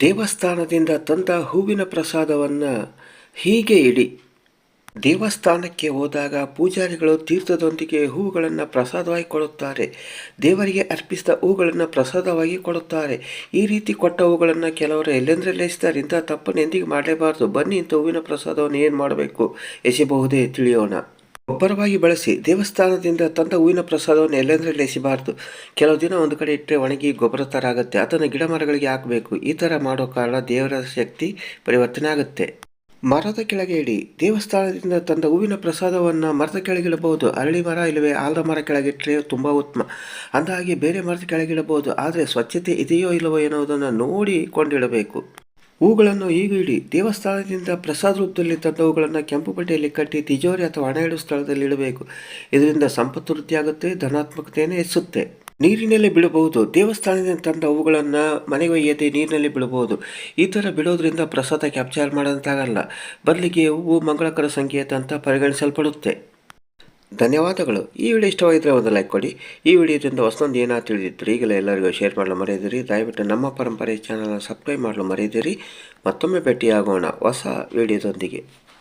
ದೇವಸ್ಥಾನದಿಂದ ತಂದ ಹೂವಿನ ಪ್ರಸಾದವನ್ನು ಹೀಗೆ ಇಡಿ. ದೇವಸ್ಥಾನಕ್ಕೆ ಹೋದಾಗ ಪೂಜಾರಿಗಳು ತೀರ್ಥದೊಂದಿಗೆ ಹೂವುಗಳನ್ನು ಪ್ರಸಾದವಾಗಿ ಕೊಡುತ್ತಾರೆ. ದೇವರಿಗೆ ಅರ್ಪಿಸಿದ ಹೂಗಳನ್ನು ಪ್ರಸಾದವಾಗಿ ಕೊಡುತ್ತಾರೆ. ಈ ರೀತಿ ಕೊಟ್ಟ ಹೂಗಳನ್ನು ಕೆಲವರು ಎಲ್ಲೆಂದರೆ ಎಸಿತಾರೆ ಇಂಥ ತಪ್ಪನ್ನು ಎಂದಿಗೂ ಮಾಡಲೇಬಾರದು. ಬನ್ನಿ ಇಂಥ ಹೂವಿನ ಪ್ರಸಾದವನ್ನು ಏನು ಮಾಡಬೇಕು ಎಸೆಬಹುದೇ ತಿಳಿಯೋಣ. ಗೊಬ್ಬರವಾಗಿ ಬಳಸಿ ದೇವಸ್ಥಾನದಿಂದ ತಂದ ಹೂವಿನ ಪ್ರಸಾದವನ್ನು ಎಲ್ಲೆಂದರೆ ಲೇಸಿಬಾರದು ಕೆಲವು ದಿನ ಒಂದು ಕಡೆ ಇಟ್ಟರೆ ಒಣಗಿ ಗೊಬ್ಬರ ಥರ ಆಗುತ್ತೆ ಅದನ್ನು ಗಿಡ ಮರಗಳಿಗೆ ಹಾಕಬೇಕು. ಈ ಥರ ಮಾಡೋ ಕಾರಣ ದೇವರ ಶಕ್ತಿ ಪರಿವರ್ತನೆ ಆಗುತ್ತೆ. ಮರದ ಕೆಳಗೆ ಇಡಿ. ದೇವಸ್ಥಾನದಿಂದ ತಂದ ಹೂವಿನ ಪ್ರಸಾದವನ್ನು ಮರದ ಕೆಳಗಿಡಬಹುದು ಅರಳಿ ಮರ ಇಲ್ಲವೇ ಆಲದ ಮರ ಕೆಳಗಿಟ್ಟರೆ ತುಂಬ ಉತ್ತಮ. ಅಂದಾಗೆ ಬೇರೆ ಮರದ ಕೆಳಗಿಡಬಹುದು ಆದರೆ ಸ್ವಚ್ಛತೆ ಇದೆಯೋ ಇಲ್ಲವೋ ಎನ್ನುವುದನ್ನು ನೋಡಿಕೊಂಡಿಡಬೇಕು ಹೂಗಳನ್ನು ಈಗ ಇಡಿ ದೇವಸ್ಥಾನದಿಂದ ಪ್ರಸಾದ ರೂಪದಲ್ಲಿ ತಂದ ಹೂಗಳನ್ನು ಕೆಂಪು ಬಟ್ಟೆಯಲ್ಲಿ ಕಟ್ಟಿ ತಿಜೋರಿ ಅಥವಾ ಹಣ ಇಡುವ ಸ್ಥಳದಲ್ಲಿ ಇಡಬೇಕು. ಇದರಿಂದ ಸಂಪತ್ತು ವೃದ್ಧಿಯಾಗುತ್ತೆ, ಧನಾತ್ಮಕತೆಯನ್ನು ಹೆಚ್ಚುತ್ತೆ ನೀರಿನಲ್ಲಿ ಬಿಡಬಹುದು. ದೇವಸ್ಥಾನದಿಂದ ತಂದ ಹೂಗಳನ್ನು ಮನೆಗೆ ಒಯ್ಯದೆ ನೀರಿನಲ್ಲಿ ಬಿಡಬಹುದು. ಈ ಥರ ಬಿಡೋದ್ರಿಂದ ಪ್ರಸಾದ ಕ್ಯಾಪ್ಚರ್ ಮಾಡಿದಂತಾಗಲ್ಲ ಬದಲಿಗೆ ಹೂವು ಮಂಗಳಕರ ಸಂಕೇತ ಅಂತ ಪರಿಗಣಿಸಲ್ಪಡುತ್ತೆ. ಧನ್ಯವಾದಗಳು. ಈ ವಿಡಿಯೋ ಇಷ್ಟವಾಗಿದ್ದರೆ ಒಂದು ಲೈಕ್ ಕೊಡಿ. ಈ ವಿಡಿಯೋದಿಂದ ಹೊಸದೊಂದು ಏನಾದ್ರು ತಿಳಿದಿತ್ತು ಈಗಲೇ ಎಲ್ಲರಿಗೂ ಶೇರ್ ಮಾಡಲು ಮರೆಯದಿರಿ. ದಯವಿಟ್ಟು ನಮ್ಮ ಪರಂಪರೆ ಚಾನಲ್ನ ಸಬ್ಸ್ಕ್ರೈಬ್ ಮಾಡಲು ಮರೆಯದಿರಿ. ಮತ್ತೊಮ್ಮೆ ಭೇಟಿಯಾಗೋಣ ಹೊಸ ವಿಡಿಯೋದೊಂದಿಗೆ.